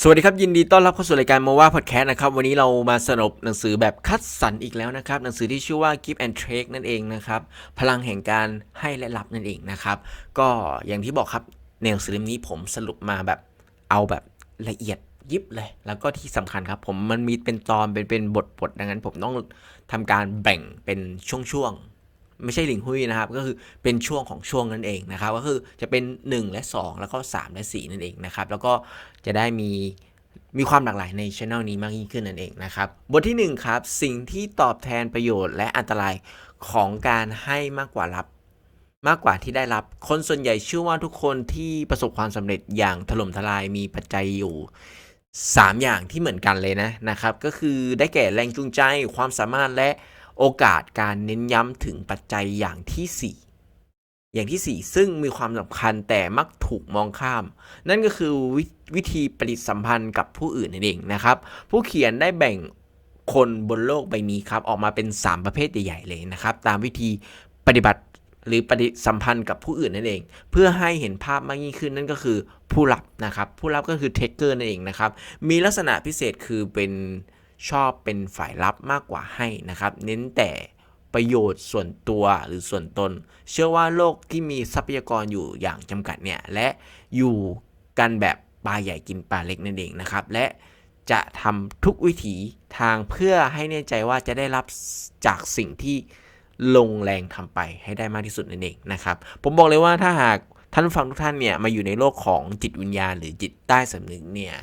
สวัสดีครับ ยินดีต้อนรับเข้าสู่รายการโมว่าพอดแคสต์นะครับ วันนี้เรามาสรุปหนังสือแบบคัดสรรอีกแล้วนะครับ หนังสือที่ชื่อว่า Give and Take นั่นเองนะครับ พลังแห่งการให้และรับนั่นเองนะครับ ก็อย่างที่บอกครับในหนังสือเล่มนี้ผมสรุปมาแบบเอาแบบละเอียดยิบเลย แล้วก็ที่สำคัญครับ ผมมันมีเป็นตอนเป็นเป็นบทบทดังนั้น ผมต้องทำการแบ่งเป็นช่วงๆ ไม่ใช่หลิงหุยนะครับ ก็คือเป็นช่วงของช่วงนั่นเองนะครับ ก็คือจะเป็น 1 และ 2 แล้วก็ 3 และ 4 นั่นเองนะครับ แล้วก็จะได้มีมีความหลากหลายในช anel นี้มากยิ่งขึ้นนั่นเองนะครับ บทที่ 1 ครับ สิ่งที่ตอบแทนประโยชน์และอันตรายของการให้มากกว่ารับ มากกว่าที่ได้รับ คนส่วนใหญ่เชื่อว่าทุกคนที่ประสบความสำเร็จอย่างถล่มทลายมีปัจจัยอยู่3 อย่างที่เหมือนกันเลยนะนะครับ ก็คือได้แก่แรงจูงใจ ความสามารถและ โอกาสการเน้นย้ำถึงปัจจัยอย่างทีสี่4 อย่างทีสี่ 4 ซึ่งมีความสำคัญแต่มักถูกมองข้าม นั่นก็คือววิธีปฏิสัมพันธ์กับผู้อื่นนั่นเองนะครับ ผู้เขียนได้แบ่งคนบนโลกใบนี้ครับ ออกมาเป็น 3 ประเภทใหญ่ๆเลยนะครับ ตามวิธีปฏิบัติหรือปฏิสัมพันธ์กับผู้อื่นนั่นเอง เพื่อให้เห็นภาพมากยิ่งขึ้นนั่นก็คือผู้รับนะครับ ผู้รับก็คือเทคเกอร์นั่นเองนะครับ มีลักษณะพิเศษคือเป็น ชอบเป็นฝ่ายรับมากกว่าให้นะครับ เน้นแต่ประโยชน์ส่วนตัวหรือส่วนตน เชื่อว่าโลกที่มีทรัพยากรอยู่อย่างจำกัดเนี่ย และอยู่กันแบบปลาใหญ่กินปลาเล็กนั่นเองนะครับ และจะทำทุกวิถีทางเพื่อให้แน่ใจว่าจะได้รับจากสิ่งที่ลงแรงทำไปให้ได้มากที่สุดนั่นเองนะครับ ผมบอกเลยว่าถ้าหากท่านฟังทุกท่านเนี่ยมาอยู่ในโลกของจิตวิญญาณ หรือจิตใต้สำนึกเนี่ย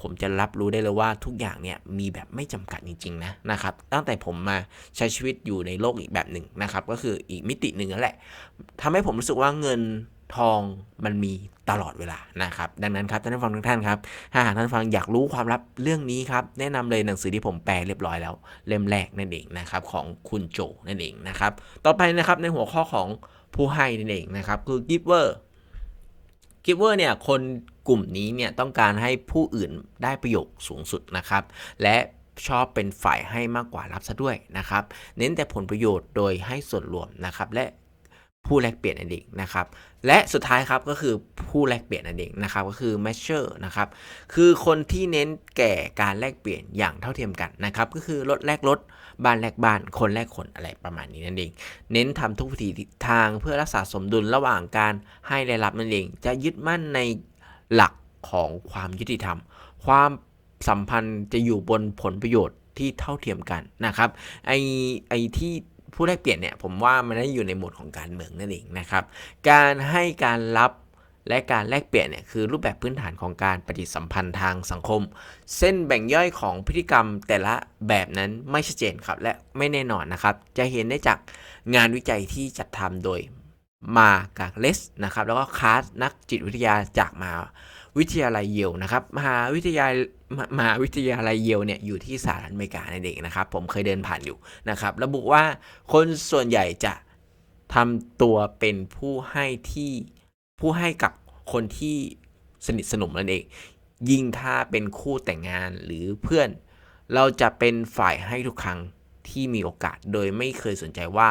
ผมจะรับรู้ได้เลยว่าทุกอย่างเนี่ยมีแบบไม่จำกัดจริงๆนะนะครับตั้งแต่ผมมาใช้ชีวิตอยู่ในโลกอีกแบบหนึ่งนะครับก็คืออีกมิติหนึ่งนั่นแหละทำให้ผมรู้สึกว่าเงินทองมันมีตลอดเวลานะครับ ดังนั้นครับท่านผู้ฟังทุกท่านครับ ถ้าหากท่านฟังอยากรู้ความลับเรื่องนี้ครับ แนะนำเลยหนังสือที่ผมแปลเรียบร้อยแล้ว เล่มแรกนั่นเองนะครับของคุณโจนั่นเองนะครับ ต่อไปนะครับในหัวข้อของผู้ให้นั่นเองนะครับคือ giver กิฟเวอร์เนี่ยคนกลุ่มนี้เนี่ยต้องการให้ผู้อื่นได้ประโยชน์สูงสุดนะครับ และชอบเป็นฝ่ายให้มากกว่ารับซะด้วยนะครับ เน้นแต่ผลประโยชน์โดยให้ส่วนรวมนะครับ และ ผู้แลกเปลี่ยนนั่นเองนะครับ และสุดท้ายครับก็คือผู้แลกเปลี่ยนนั่นเองนะครับก็คือ m a s u r e นะครับคือคนที่เน้นแก่การแลกเปลี่ยนอย่างเท่าเทียมกันนะครับก็คือลดแลกลดบ้านแลกบ้านคนแลกคนอะไรประมาณนี้นั่นเอง เน้นทำทุกวิถีทางเพื่อรักษาสมดุลระหว่างการให้และรับนั่นเอง จะยึดมั่นในหลักของความยุติธรรม ความสัมพันธ์จะอยู่บนผลประโยชน์ที่เท่าเทียมกันนะครับไอไอที่ ผู้แลกเปลี่ยนเนี่ยผมว่ามันได้อยู่ในหมวดของการเมืองนั่นเองนะครับ การให้การรับและการแลกเปลี่ยนเนี่ยคือรูปแบบพื้นฐานของการปฏิสัมพันธ์ทางสังคม เส้นแบ่งย่อยของพฤติกรรมแต่ละแบบนั้นไม่ชัดเจนครับ และไม่แน่นอนนะครับ จะเห็นได้จากงานวิจัยที่จัดทำโดยมากาเลสนะครับ แล้วก็คาสนักจิตวิทยาจากมหาวิทยาลัยเยลนะครับ มหาวิทยาลัย มหาวิทยาลัยเยลเนี่ยอยู่ที่สหรัฐอเมริกานั่นเองนะครับ ผมเคยเดินผ่านอยู่นะครับ ระบุว่าคนส่วนใหญ่จะทำตัวเป็นผู้ให้ที่ผู้ให้กับคนที่สนิทสนมนั่นเอง ยิ่งถ้าเป็นคู่แต่งงานหรือเพื่อน เราจะเป็นฝ่ายให้ทุกครั้งที่มีโอกาสโดยไม่เคยสนใจว่า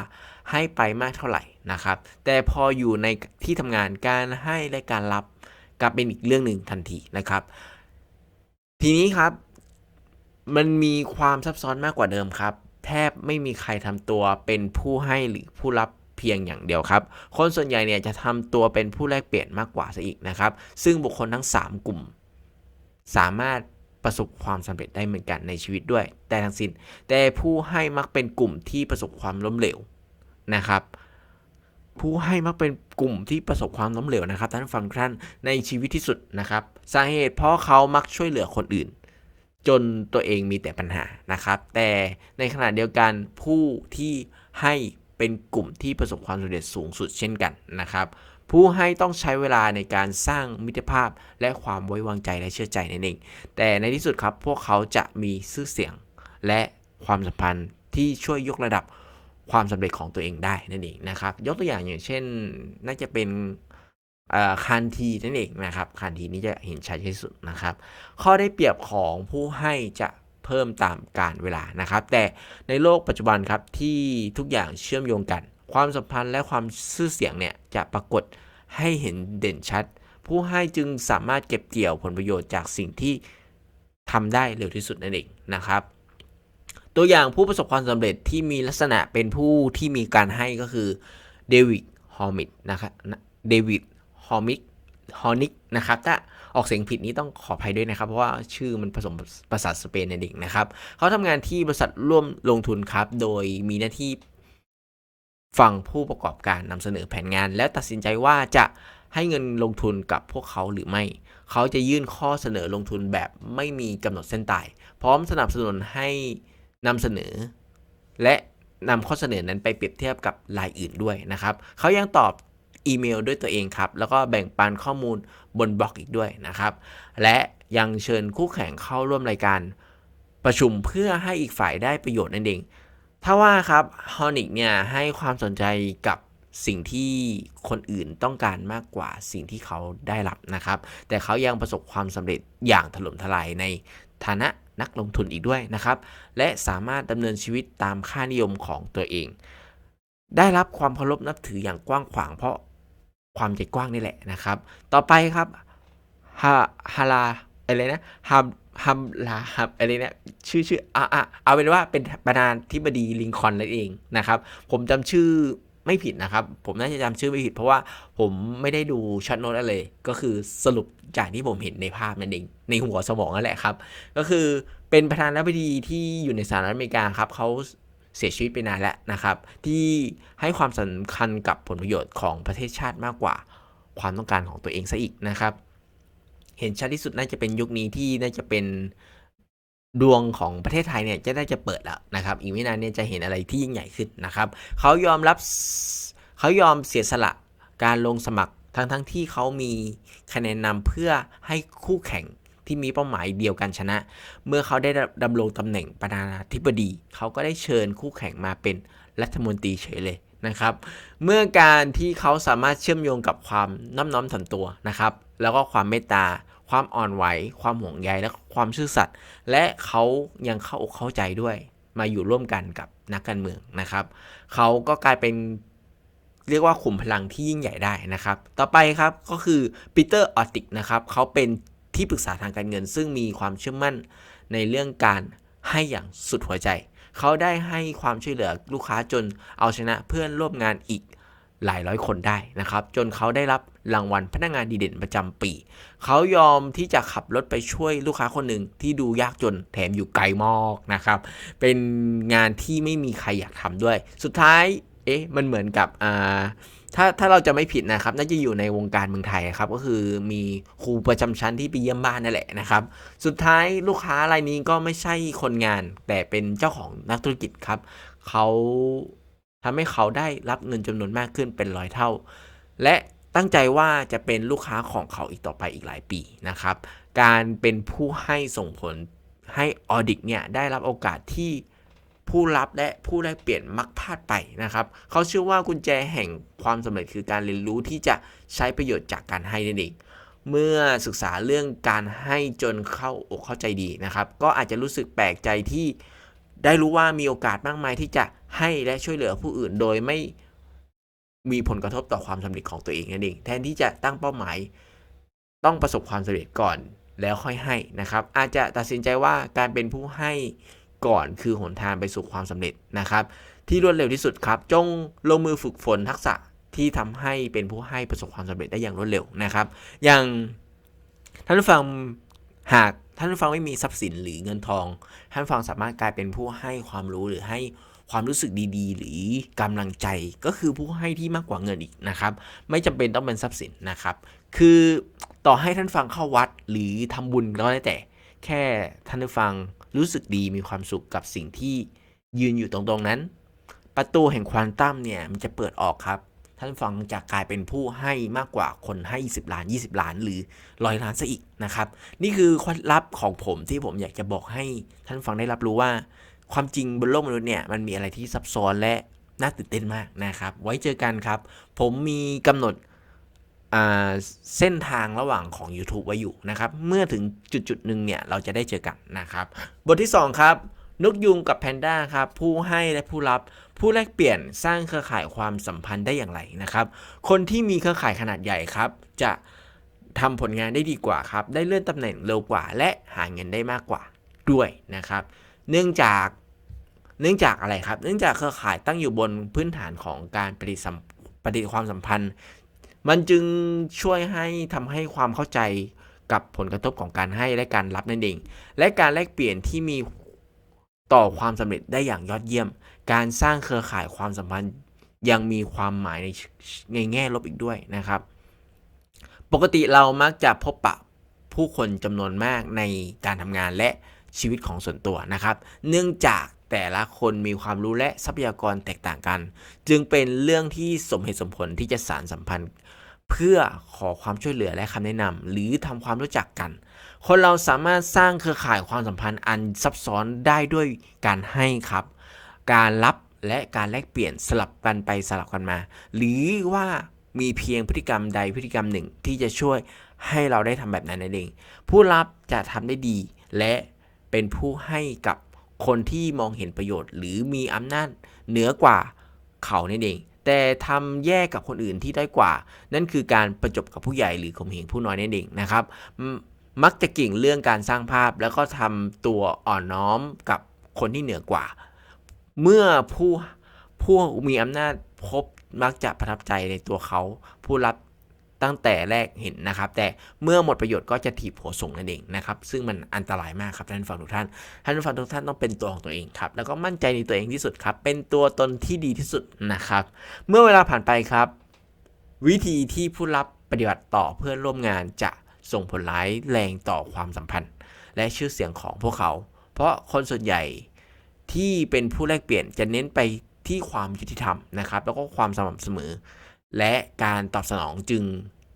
ให้ไปมากเท่าไหร่นะครับ แต่พออยู่ในที่ทำงานการให้และการรับกลับเป็นอีกเรื่องหนึ่งทันทีนะครับ ทีนี้ครับ มันมีความซับซ้อนมากกว่าเดิมครับ แทบไม่มีใครทำตัวเป็นผู้ให้หรือผู้รับเพียงอย่างเดียวครับ คนส่วนใหญ่เนี่ยจะทำตัวเป็นผู้แลกเปลี่ยนมากกว่าซะอีกนะครับ ซึ่งบุคคลทั้ง 3 กลุ่ม สามารถประสบความสำเร็จได้เหมือนกันในชีวิตด้วย แต่ทั้งสิ้นแต่ผู้ให้มักเป็นกลุ่มที่ประสบความล้มเหลวนะครับ ผู้ให้มักเป็นกลุ่มที่ประสบความล้มเหลวนะครับท่านฟังท่านในชีวิตที่สุดนะครับ สาเหตุเพราะเขามักช่วยเหลือคนอื่น จนตัวเองมีแต่ปัญหานะครับ แต่ในขณะเดียวกันผู้ที่ให้เป็นกลุ่มที่ประสบความสำเร็จสูงสุดเช่นกันนะครับ ผู้ให้ต้องใช้เวลาในการสร้างมิตรภาพและความไว้วางใจและเชื่อใจนั่นเองแต่ในที่สุดครับพวกเขาจะมีชื่อเสียงและความสัมพันธ์ที่ช่วยยกระดับ ความสำเร็จของตัวเองได้นั่นเองนะครับ ยกตัวอย่างอย่างเช่น น่าจะเป็นคันทีนั่นเองนะครับคันทีนี้จะเห็นชัดที่สุดนะครับ ข้อได้เปรียบของผู้ให้จะเพิ่มตามการเวลานะครับ แต่ในโลกปัจจุบันครับที่ทุกอย่างเชื่อมโยงกัน ความสัมพันธ์และความซื่อเสียงเนี่ยจะปรากฏให้เห็นเด่นชัด ผู้ให้จึงสามารถเก็บเกี่ยวผลประโยชน์จากสิ่งที่ทำได้เร็วที่สุดนั่นเองนะครับ ตัวอย่างผู้ประสบความสำเร็จที่มีลักษณะเป็นผู้ที่มีการให้ก็คือเดวิดฮอมิดนะครับเดวิดฮอมิกฮอนิกนะครับถ้าออกเสียงผิดนี้ต้องขออภัยด้วยนะครับ เพราะว่าชื่อมันผสมภาษาสเปนนั่นเองนะครับ เขาทำงานที่บริษัทร่วมลงทุนครับ โดยมีหน้าที่ฟังผู้ประกอบการนำเสนอแผนงาน แล้วตัดสินใจว่าจะให้เงินลงทุนกับพวกเขาหรือไม่ เขาจะยื่นข้อเสนอลงทุนแบบไม่มีกำหนดเส้นตาย พร้อมสนับสนุนให้ นำเสนอ และนำข้อเสนอนั้นไปเปรียบเทียบกับรายอื่นด้วยนะครับ เขายังตอบอีเมลด้วยตัวเองครับ แล้วก็แบ่งปันข้อมูลบนบล็อกอีกด้วยนะครับ และยังเชิญคู่แข่งเข้าร่วมรายการประชุมเพื่อให้อีกฝ่ายได้ประโยชน์นั่นเอง ถ้าว่าครับฮอนิกเนี่ยให้ความสนใจกับสิ่งที่คนอื่นต้องการมากกว่าสิ่งที่เขาได้รับนะครับ แต่เขายังประสบความสำเร็จอย่างถล่มทลายใน ฐานะนักลงทุนอีกด้วยนะครับ และสามารถดำเนินชีวิตตามค่านิยมของตัวเอง ได้รับความเคารพนับถืออย่างกว้างขวางเพราะความใจกว้างนี่แหละนะครับ ต่อไปครับฮาฮาลาอะไรนะฮัมฮัมลาฮับอะไรเนี่ยชื่อชื่ออะอะเอาเป็นว่าเป็นประธานาธิบดีลิงคอนนั่นเองนะครับ ผมจำชื่อ ไม่ผิดนะครับ ผมน่าจะจำชื่อไม่ผิด เพราะว่าผมไม่ได้ดูช็อตโน้ตอะไรก็คือสรุปจากที่ผมเห็นในภาพนั่นเองในหัวสมองนั่นแหละครับ ก็คือเป็นประธานาธิบดีที่อยู่ในสหรัฐอเมริกาครับเขาเสียชีวิตไปนานแล้วนะครับ ที่ให้ความสำคัญกับผลประโยชน์ของประเทศชาติมากกว่าความต้องการของตัวเองซะอีกนะครับ เห็นชัดที่สุดน่าจะเป็นยุคนี้ที่น่าจะเป็น ดวงของประเทศไทยเนี่ยจะได้จะเปิดแล้วนะครับ อีกไม่นานเนี่ยจะเห็นอะไรที่ยิ่งใหญ่ขึ้นนะครับ เขายอมรับเขายอมเสียสละการลงสมัครทั้งทั้งที่เขามีคะแนนนำเพื่อให้คู่แข่งที่มีเป้าหมายเดียวกันชนะ เมื่อเขาได้ดำรงตำแหน่งประธานาธิบดี เขาก็ได้เชิญคู่แข่งมาเป็นรัฐมนตรีเฉยเลยนะครับ เมื่อการที่เขาสามารถเชื่อมโยงกับความน้อมน้อมถ่อมตัวนะครับ แล้วก็ความเมตตา ความอ่อนไหว ความห่วงใยและความซื่อสัตย์และเขายังเข้าอกเข้าใจด้วย มาอยู่ร่วมกันกับนักการเมืองนะครับ เขาก็กลายเป็นเรียกว่าขุมพลังที่ยิ่งใหญ่ได้นะครับ ต่อไปครับก็คือปีเตอร์ออติกนะครับเขาเป็นที่ปรึกษาทางการเงิน ซึ่งมีความเชื่อมั่นในเรื่องการให้อย่างสุดหัวใจ เขาได้ให้ความช่วยเหลือลูกค้าจนเอาชนะเพื่อนร่วมงานอีก หลายร้อยคนได้นะครับ จนเขาได้รับรางวัลพนักงานดีเด่นประจำปี เขายอมที่จะขับรถไปช่วยลูกค้าคนหนึ่งที่ดูยากจนแถมอยู่ไกลมากนะครับ เป็นงานที่ไม่มีใครอยากทำด้วย สุดท้ายเอ๊ะมันเหมือนกับอ่าถ้าถ้าเราจะไม่ผิดนะครับ น่าจะอยู่ในวงการเมืองไทยครับ ก็คือมีครูประจำชั้นที่ไปเยี่ยมบ้านนั่นแหละนะครับ สุดท้ายลูกค้ารายนี้ก็ไม่ใช่คนงาน แต่เป็นเจ้าของนักธุรกิจครับ เขา ทำให้เขาได้รับเงินจำนวนมากขึ้นเป็นร้อยเท่า และตั้งใจว่าจะเป็นลูกค้าของเขาอีกต่อไปอีกหลายปีนะครับ การเป็นผู้ให้ส่งผลให้ออดิกเนี่ยได้รับโอกาสที่ผู้รับและผู้ได้เปลี่ยนมักพลาดไปนะครับ เขาเชื่อว่ากุญแจแห่งความสำเร็จคือการเรียนรู้ที่จะใช้ประโยชน์จากการให้นั่นเอง เมื่อศึกษาเรื่องการให้จนเข้าอกเข้าใจดีนะครับ ก็อาจจะรู้สึกแปลกใจที่ได้รู้ว่ามีโอกาสมากมายที่จะ ให้และช่วยเหลือผู้อื่นโดยไม่มีผลกระทบต่อความสำเร็จของตัวเองนั่นเอง แทนที่จะตั้งเป้าหมาย ต้องประสบความสำเร็จก่อนแล้วค่อยให้นะครับ อาจจะตัดสินใจว่าการเป็นผู้ให้ก่อนคือหนทางไปสู่ความสำเร็จนะครับ ที่รวดเร็วที่สุดครับ จงลงมือฝึกฝนทักษะที่ทำให้เป็นผู้ให้ประสบความสำเร็จได้อย่างรวดเร็วนะครับ อย่างท่านผู้ฟังหากท่านผู้ฟังไม่มีทรัพย์สินหรือเงินทอง ท่านฟังสามารถกลายเป็นผู้ให้ความรู้หรือให้ ความรู้สึกดีๆ หรือกำลังใจก็คือผู้ให้ที่มากกว่าเงินอีกนะครับ ไม่จำเป็นต้องเป็นทรัพย์สินนะครับ คือต่อให้ท่านฟังเข้าวัดหรือทำบุญก็ได้แต่ แค่ท่านฟังรู้สึกดีมีความสุขกับสิ่งที่ยืนอยู่ตรงๆนั้น ประตูแห่งควอนตัมเนี่ยมันจะเปิดออกครับ ท่านฟังจะกลายเป็นผู้ให้มากกว่าคนให้ 10 ล้าน 20 ล้าน หรือร้อยล้านซะอีกนะครับ นี่คือคล็ดลับของผมที่ผมอยากจะบอกให้ท่านฟังได้รับรู้ว่า ความจริงบนโลกมนุษย์เนี่ยมันมีอะไรที่ซับซ้อนและน่าตื่นเต้นมากนะครับ ไว้เจอกันครับ ผมมีกำหนดเส้นทางระหว่างของ YouTube ไว้อยู่นะครับ เมื่อถึงจุดจุดหนึ่งเนี่ย เราจะได้เจอกันนะครับ บทที่ 2 ครับ นกยุงกับแพนด้าครับ ผู้ให้และผู้รับ ผู้แลกเปลี่ยนสร้างเครือข่ายความสัมพันธ์ได้อย่างไรนะครับ คนที่มีเครือข่ายขนาดใหญ่ครับ จะทำผลงานได้ดีกว่าครับ ได้เลื่อนตำแหน่งเร็วกว่า และหาเงินได้มากกว่าด้วยนะครับ เนื่องจาก เนื่องจากอะไรครับ เนื่องจากเครือข่ายตั้งอยู่บนพื้นฐานของการปฏิสัมปฏิความสัมพันธ์ มันจึงช่วยให้ทำให้ความเข้าใจกับผลกระทบของการให้และการรับนั่นเอง และการแลกเปลี่ยนที่มีต่อความสำเร็จได้อย่างยอดเยี่ยม การสร้างเครือข่ายความสัมพันธ์ยังมีความหมายในในแง่ลบอีกด้วยนะครับ ปกติเรามักจะพบปะผู้คนจำนวนมากในการทำงานและชีวิตของส่วนตัวนะครับ เนื่องจาก แต่ละคนมีความรู้และทรัพยากรแตกต่างกัน จึงเป็นเรื่องที่สมเหตุสมผลที่จะสารสัมพันธ์ เพื่อขอความช่วยเหลือและคำแนะนำหรือทำความรู้จักกัน คนเราสามารถสร้างเครือข่ายความสัมพันธ์อันซับซ้อนได้ด้วยการให้ครับ การรับและการแลกเปลี่ยนสลับกันไปสลับกันมา หรือว่ามีเพียงพฤติกรรมใดพฤติกรรมหนึ่งที่จะช่วยให้เราได้ทำแบบนั้นนั่นเอง ผู้รับจะทำได้ดีและเป็นผู้ให้กับ คนที่มองเห็นประโยชน์ หรือมีอำนาจเหนือกว่าเขานั่นเอง แต่ทำแย่กับคนอื่นที่ได้อยกว่า นั่นคือการประจบกับผู้ใหญ่หรือข่มเหงผู้น้อยนั่นเองนะครับมมักจะเก่งเรื่องการสร้างภาพ แล้วก็ทำตัวอ่อนน้อมกับคนที่เหนือกว่า เมื่อผู้ผู้มีอำนาจพบมักจะประทับใจในตัวเขา ผู้รับ ตั้งแต่แรกเห็นนะครับ แต่เมื่อหมดประโยชน์ก็จะถีบหัวส่งนั่นเองนะครับ ซึ่งมันอันตรายมากครับท่านฟังทุกท่าน ท่านฟังทุกท่านต้องเป็นตัวของตัวเองครับ แล้วก็มั่นใจในตัวเองที่สุดครับ เป็นตัวตนที่ดีที่สุดนะครับ เมื่อเวลาผ่านไปครับ วิธีที่ผู้รับปฏิบัติต่อเพื่อนร่วมงานจะส่งผลร้ายแรงต่อความสัมพันธ์ และชื่อเสียงของพวกเขา เพราะคนส่วนใหญ่ที่เป็นผู้แลกเปลี่ยนจะเน้นไปที่ความยุติธรรมนะครับ แล้วก็ความสม่ำเสมอ และการตอบสนองจึง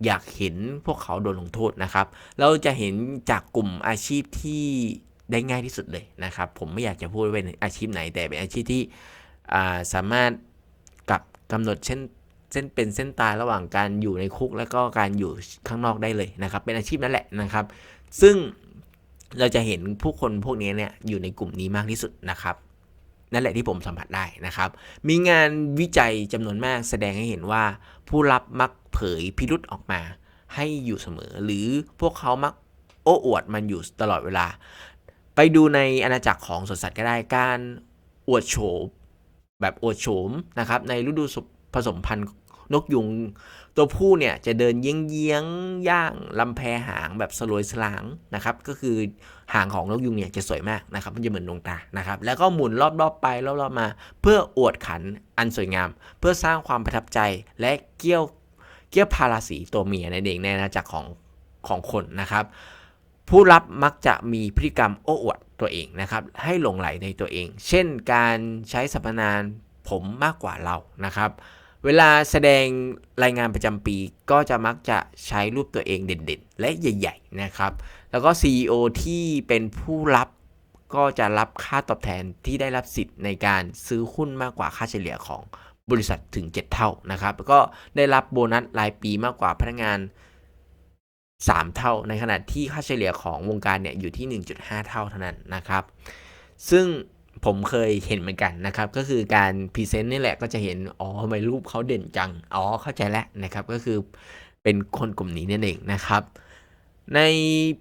อยากเห็นพวกเขาโดนลงโทษนะครับ เราจะเห็นจากกลุ่มอาชีพที่ได้ง่ายที่สุดเลยนะครับ ผมไม่อยากจะพูดว่าเป็นอาชีพไหน แต่เป็นอาชีพที่าสามารถกับกำหนดเช่นเส้นเป็นเส้นตายระหว่างการอยู่ในคุก และก็การอยู่ข้างนอกได้เลยนะครับ เป็นอาชีพนั่นแหละนะครับ ซึ่งเราจะเห็นผู้คนพวกนี้เนี่ยอยู่ในกลุ่มนี้มากที่สุดนะครับ นั่นแหละที่ผมสัมผัสได้นะครับ มีงานวิจัยจำนวนมากแสดงให้เห็นว่า ผู้รับมักเผยพิรุษออกมาให้อยู่เสมอ หรือพวกเขามักโอ้อวดมันอยู่ตลอดเวลา ไปดูในอาณาจักรของสวนสัตว์ก็ได้การอวดโฉมแบบอวดโฉมนะครับในฤดูผสมพันธุ์ นกยุงตัวผู้เนี่ยจะเดินเยี้ยงเยี้ยงๆย่างลำแพหางแบบสลวยสลางนะครับก็คือหางของนกยุงเนี่ยจะสวยมากนะครับมันจะเหมือนดวงตานะครับแล้วก็หมุนรอบๆไปรอบๆมา เพื่ออวดขันอันสวยงาม เพื่อสร้างความประทับใจและเกี่ยวเกี่ยวพาราสีตัวเมียในเด็กในอาณาจักรของของคนนะครับผู้รับมักจะมีพฤติกรรมโอ้อวดตัวเองนะครับ ให้หลงไหลในตัวเอง เช่นการใช้สรรพนามผมมากกว่าเรานะครับ เวลาแสดงรายงานประจำปีก็จะมักจะใช้รูปตัวเองเด่นๆ และใหญ่ ๆ นะครับ แล้วก็ CEO ที่เป็นผู้รับก็จะรับค่าตอบแทนที่ได้รับสิทธิ์ในการซื้อหุ้นมากกว่าค่าเฉลี่ยของบริษัทถึง 7 เท่านะครับแล้วก็ได้รับโบนัสรายปีมากกว่าพนักงาน 3 เท่า ในขณะที่ค่าเฉลี่ยของวงการเนี่ยอยู่ที่ 1.5 เท่าเท่านั้นนะครับ ซึ่ง ผมเคยเห็นเหมือนกันนะครับ ก็คือการพรีเซนต์นี่แหละก็จะเห็น อ๋อทำไมรูปเขาเด่นจัง อ๋อ เข้าใจแล้วนะครับ ก็คือเป็นคนกลุ่มนี้นั่นเองนะครับ ใน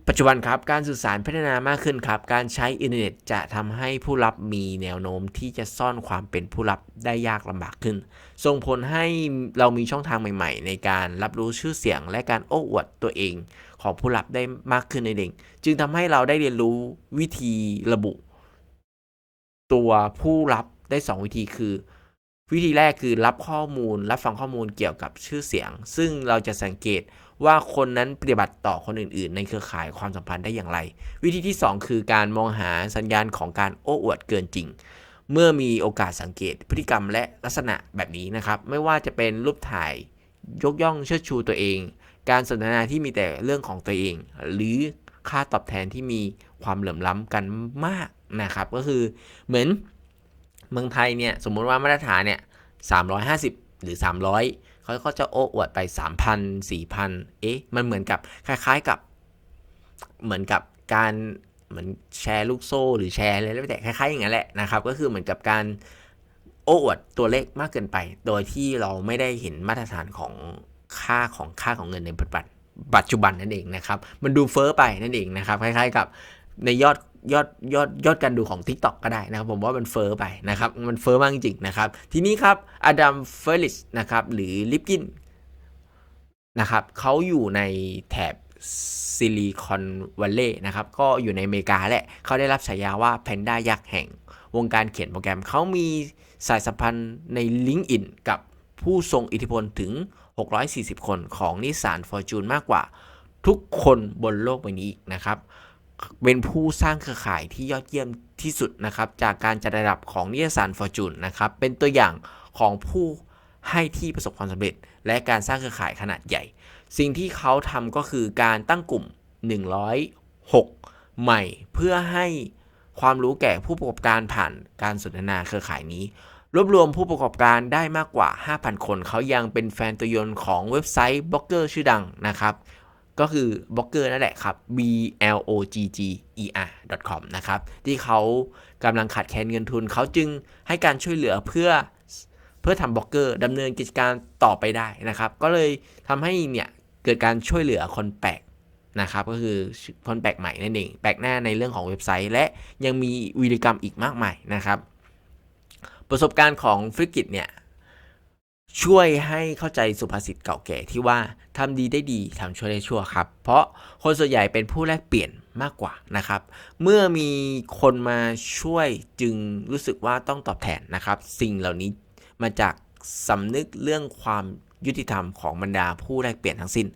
ปัจจุบันครับ การสื่อสารพัฒนามากขึ้นครับ การใช้อินเทอร์เน็ตจะทำให้ผู้รับมีแนวโน้มที่จะซ่อนความเป็นผู้รับได้ยากลำบากขึ้น ส่งผลให้เรามีช่องทางใหม่ ๆ ในการรับรู้ชื่อเสียง และการโอ้อวดตัวเองของผู้รับได้มากขึ้นในเองจึงทำให้เราได้เรียนรู้วิธีระบุ ตัวผู้รับได้ 2 วิธีคือ วิธีแรกคือรับข้อมูล รับฟังข้อมูลเกี่ยวกับชื่อเสียง ซึ่งเราจะสังเกตว่าคนนั้นปฏิบัติต่อคนอื่น ๆ ในเครือข่ายความสัมพันธ์ได้อย่างไร วิธีที่ 2 คือการมองหาสัญญาณของการโอ้อวดเกินจริง เมื่อมีโอกาสสังเกตพฤติกรรมและลักษณะแบบนี้นะครับ ไม่ว่าจะเป็นรูปถ่ายยกย่องเชิดชูตัวเอง การสนทนาที่มีแต่เรื่องของตัวเอง หรือค่าตอบแทนที่มีความเหลื่อมล้ำกันมาก นะครับ ก็คือเหมือนเมืองไทยเนี่ยสมมุติว่ามาตรฐานเนี่ย350 หรือ 300เขาก็จะโอ้อวดไป 3,000 4,000 เอ๊ะ มันเหมือนกับคล้าย ๆกับ เหมือนกับการเหมือนแชร์ลูกโซ่หรือแชร์อะไรแล้วแต่คล้ายๆอย่างนั้นแหละนะครับ ก็คือเหมือนกับการโอ้อวดตัวเลขมากเกินไป โดยที่เราไม่ได้เห็นมาตรฐานของค่าของค่าของเงินในปัจจุบันปัจจุบันนั่นเองนะครับ มันดูเฟ้อไปนั่นเองนะครับ คล้ายๆกับในยอด ยอดยอดยอดการดูของ TikTok ก็ได้นะครับ ผมว่ามันเฟ้อไปนะครับ มันเฟ้อมากจริงๆนะครับ ทีนี้ครับอดัมเฟลิสนะครับหรือลิปกินนะครับเขาอยู่ในแถบซิลิคอนวัลเลย์นะครับ ก็อยู่ในอเมริกาแหละเขาได้รับฉายาว่าแพนด้ายักษ์แห่งวงการเขียนโปรแกรม เขามีสายสัมพันธ์ใน LinkedIn กับผู้ทรงอิทธิพลถึง 640 คนของนิสสันฟอร์จูนมากกว่าทุกคนบนโลกใบนี้อีกนะครับ เป็นผู้สร้างเครือข่ายที่ยอดเยี่ยมที่สุดนะครับ จากการจัดระดับของนิยสารฟอร์จูนนะครับ เป็นตัวอย่างของผู้ให้ที่ประสบความสำเร็จ และการสร้างเครือข่ายขนาดใหญ่ สิ่งที่เขาทำก็คือการตั้งกลุ่ม 106 ใหม่ เพื่อให้ความรู้แก่ผู้ประกอบการผ่านการสนทนาเครือข่ายนี้ รวบรวมผู้ประกอบการได้มากกว่า 5,000 คน เขายังเป็นแฟนตัวยนต์ของเว็บไซต์บล็อกเกอร์ชื่อดังนะครับ ก็คือบล็อกเกอร์นั่นแหละครับ b l o g g e r com นะครับ ที่เขากำลังขาดแคลนเงินทุน เขาจึงให้การช่วยเหลือเพื่อเพื่อทำบล็อกเกอร์ดำเนินกิจการต่อไปได้นะครับ ก็เลยทำให้เนี่ยเกิดการช่วยเหลือคนแปลกนะครับก็คือคนแปลกใหม่นั่นเองแปลกหน้าในเรื่องของเว็บไซต์ และยังมีวีรกรรมอีกมากมายนะครับ ประสบการณ์ของฟริกิตเนี่ย ช่วยให้เข้าใจสุภาษิตเก่าแก่ที่ว่าทำดีได้ดีทำชั่วได้ชั่วครับ เพราะคนส่วนใหญ่เป็นผู้แลกเปลี่ยนมากกว่านะครับ เมื่อมีคนมาช่วยจึงรู้สึกว่าต้องตอบแทนนะครับ สิ่งเหล่านี้มาจากสำนึกเรื่องความยุติธรรมของบรรดาผู้แลกเปลี่ยนทั้งสิ้น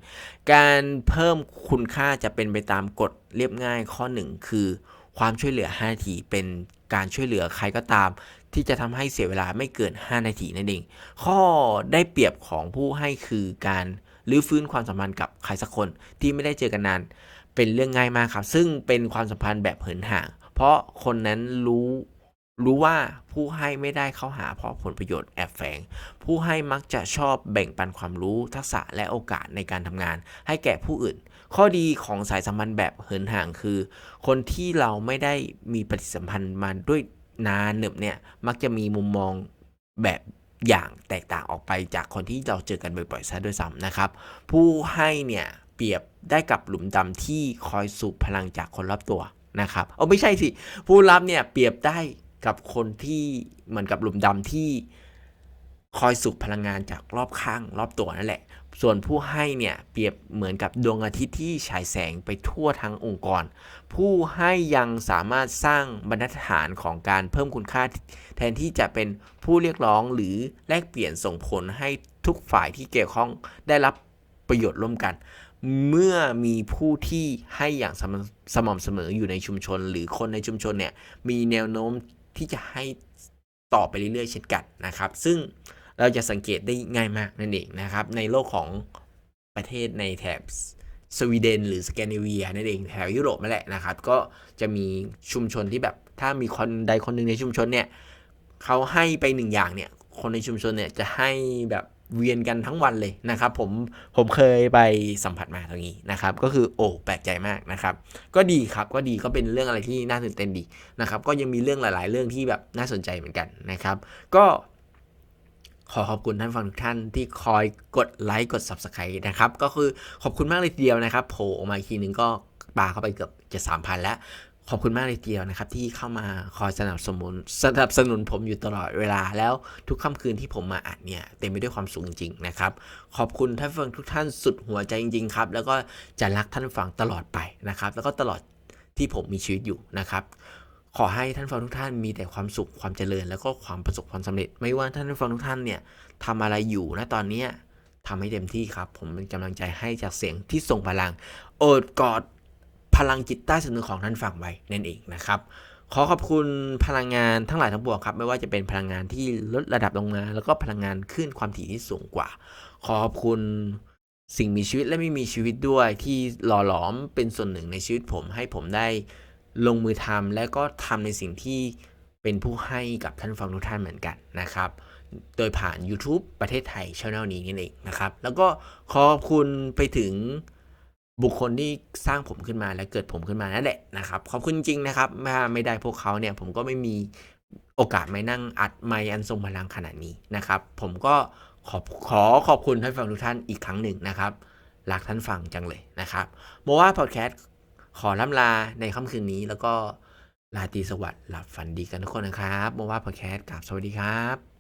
การเพิ่มคุณค่าจะเป็นไปตามกฎเรียบง่ายข้อหนึ่งคือ ความช่วยเหลือ5นาทีเป็นการช่วยเหลือใครก็ตาม ที่จะทำให้เสียเวลาไม่เกิน 5 นาทีนั่นเอง ข้อได้เปรียบของผู้ให้คือการรื้อฟื้นความสัมพันธ์กับใครสักคนที่ไม่ได้เจอกันนาน เป็นเรื่องง่ายมากครับ ซึ่งเป็นความสัมพันธ์แบบเหินห่าง เพราะคนนั้นรู้รู้ว่าผู้ให้ไม่ได้เข้าหาเพราะผลประโยชน์แอบแฝง ผู้ให้มักจะชอบแบ่งปันความรู้ทักษะและโอกาสในการทำงาน ให้แก่ผู้อื่น ข้อดีของสายสัมพันธ์แบบเหินห่างคือ คนที่เราไม่ได้มีปฏิสัมพันธ์มาด้วย นานหนึบเนี่ย มักจะมีมุมมองแบบอย่างแตกต่างออกไปจากคนที่เราเจอกันบ่อยๆซะด้วยซ้ำนะครับ ผู้ให้เนี่ยเปรียบได้กับหลุมดำที่คอยสูบพลังจากคนรอบตัวนะครับเอาไม่ใช่สิ ผู้รับเนี่ยเปรียบได้กับคนที่เหมือนกับหลุมดำที่ คอยสูบพลังงานจากรอบข้างรอบตัวนั่นแหละ ส่วนผู้ให้เนี่ยเปรียบเหมือนกับดวงอาทิตย์ที่ฉายแสงไปทั่วทั้งองค์กร ผู้ให้ยังสามารถสร้างบรรทัดฐานของการเพิ่มคุณค่า แทนที่จะเป็นผู้เรียกร้องหรือแลกเปลี่ยนส่งผลให้ทุกฝ่ายที่เกี่ยวข้องได้รับประโยชน์ร่วมกัน เมื่อมีผู้ที่ให้อย่างสม่ำสม่ำเสมออยู่ในชุมชน หรือคนในชุมชนเนี่ยมีแนวโน้มที่จะให้ต่อไปเรื่อยๆเช่นกันนะครับ ซึ่ง เราจะสังเกตได้ง่ายมากนั่นเองนะครับ ในโลกของประเทศในแถบสวีเดน หรือสแกนดิเนเวียนั่นเองแถวยุโรปนั่นแหละนะครับ ก็จะมีชุมชนที่แบบ ถ้ามีคนใดคนหนึ่งในชุมชนเนี่ยเขาให้ไปหนึ่งอย่างเนี่ยคนในชุมชนเนี่ยจะให้แบบเวียนกันทั้งวันเลยนะครับ ผมผมเคยไปสัมผัสมาตรงนี้นะครับ ก็คือโอ้แปลกใจมากนะครับ ก็ดีครับก็ดีก็เป็นเรื่องอะไรที่น่าตื่นเต้นดีนะครับ ก็ยังมีเรื่องหลาย ๆ เรื่องที่แบบน่าสนใจเหมือนกันนะครับ ก็ ขอขอบคุณท่านฟังทุกท่านที่คอยกดไลค์กด Subscribe นะครับ ก็คือขอบคุณมากเลยทีเดียวนะครับโผล่ออกมาอีกทีนึงก็ปาเข้าไปเกือบจะสามพันแล้ว ขอบคุณมากเลยทีเดียวนะครับ ที่เข้ามาคอยสนับสนุนสนับสนุนผมอยู่ตลอดเวลาแล้วทุกค่ำคืนที่ผมมาอัดเนี่ยเต็มไปด้วยความสุขจริงๆนะครับ ขอบคุณท่านฟังทุกท่านสุดหัวใจจริงๆครับแล้วก็จะรักท่านฟังตลอดไปนะครับ แล้วก็ตลอดที่ผมมีชีวิตอยู่นะครับ ขอให้ท่านฟังทุกท่านมีแต่ความสุขความเจริญ แล้วก็ความประสบความสำเร็จ ไม่ว่าท่านฟังทุกท่านเนี่ยทำอะไรอยู่ณตอนเนี้ทำให้เต็มที่ครับ ผมเป็นกำลังใจให้จากเสียงที่ส่งพลัง โอดกอดพลังจิตใต้สำนึกของท่านฟังไว้นั่นเองนะครับขอขอบคุณพลังงานทั้งหลายทั้งปวงครับ ไม่ว่าจะเป็นพลังงานที่ลดระดับลงมา แล้วก็พลังงานขึ้นความถี่ที่สูงกว่า ขอขอบคุณสิ่งมีชีวิตและไม่มีชีวิตด้วยที่หล่อหลอมเป็นส่วนหนึ่งในชีวิตผมให้ผมได้ ลงมือทำและก็ทำในสิ่งที่เป็นผู้ให้กับท่านฟังทุกท่านเหมือนกันนะครับ โดยผ่าน YouTube ประเทศไทยช่องนี้นั่นเองนะครับ แล้วก็ขอบคุณไปถึงบุคคลที่สร้างผมขึ้นมาและเกิดผมขึ้นมานั่นแหละนะครับ ขอบคุณจริงนะครับถ้าไม่ได้พวกเขาเนี่ยผมก็ไม่มีโอกาสไม่นั่งอัดไมอันทรงพลังขนาดนี้นะครับ ผมก็ขอบขอขอบคุณท่านฟังทุกท่านอีกครั้งหนึ่งนะครับรักท่านฟังจังเลยนะครับโมว่าพอดแคสต์ ขอล่ำลาในค่ำคืนนี้แล้วก็ราตรีสวัสดิ์หลับฝันดีกันทุกคนนะครับโมว่าพอดแคสต์กับสวัสดีครับ